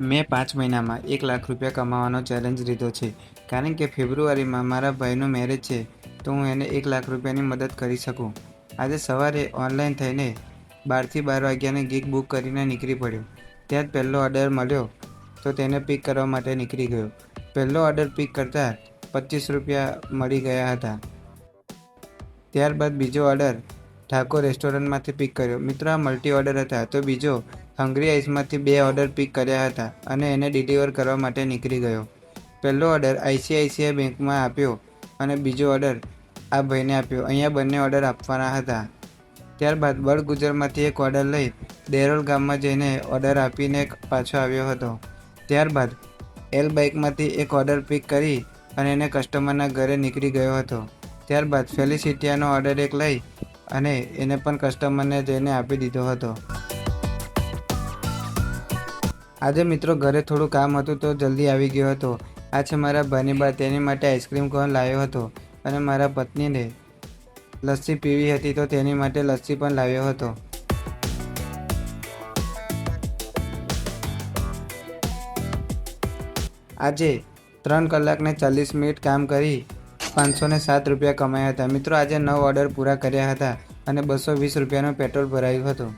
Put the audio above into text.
મેં પાંચ મહિનામાં એક લાખ રૂપિયા કમાવાનો ચેલેન્જ લીધો છે. કારણ કે ફેબ્રુઆરીમાં મારા ભાઈનું મેરેજ છે, તો હું એને એક લાખ રૂપિયાની મદદ કરી શકું. આજે સવારે ઓનલાઈન થઈને બારથી બાર વાગ્યાને ગીગ બુક કરીને નીકળી પડ્યો. ત્યાં જ પહેલો ઓર્ડર મળ્યો, તો તેને પિક કરવા માટે નીકળી ગયો. પહેલો ઓર્ડર પિક કરતાં પચીસ રૂપિયા મળી ગયા હતા. ત્યારબાદ બીજો ઓર્ડર ઠાકોર રેસ્ટોરન્ટમાંથી પિક કર્યો. મિત્રો, આ મલ્ટી ઓર્ડર હતા, તો બીજો હંગરી આઈસમાંથી બે ઓર્ડર પિક કર્યા હતા અને એને ડિલિવર કરવા માટે નીકળી ગયો. પહેલો ઓર્ડર આઈસીઆઈસીઆઈ બેંકમાં આપ્યો અને બીજો ઓર્ડર આ ભાઈને આપ્યો. અહીંયા બંને ઓર્ડર આપવાના હતા. ત્યારબાદ બળ ગુજરમાંથી એક ઓર્ડર લઈ દેરોલ ગામમાં જઈને ઓર્ડર આપીને પાછો આવ્યો હતો. ત્યારબાદ એલ બાઇકમાંથી એક ઓર્ડર પિક કરી અને એને કસ્ટમરના ઘરે નીકળી ગયો હતો. ત્યારબાદ ફેલિસિટિયાનો ઓર્ડર એક લઈ અને એને પણ કસ્ટમરને જઈને આપી દીધો હતો. આજે મિત્રો ઘરે થોડું કામ હતું તો જલ્દી આવી ગયો હતો. આ છે મારા બા, તેની માટે આઈસ્ક્રીમ કોન લાવ્યો હતો અને મારા પત્નીને લસ્સી પીવી હતી તો તેની માટે લસ્સી પણ લાવ્યો હતો. આજે ત્રણ કલાકને ચાલીસ મિનિટ કામ કરી પાંચસો ને સાત રૂપિયા કમાયા હતા. મિત્રો, આજે નવ ઓર્ડર પૂરા કર્યા હતા અને બસો વીસ રૂપિયાનું પેટ્રોલ ભરાયું હતું.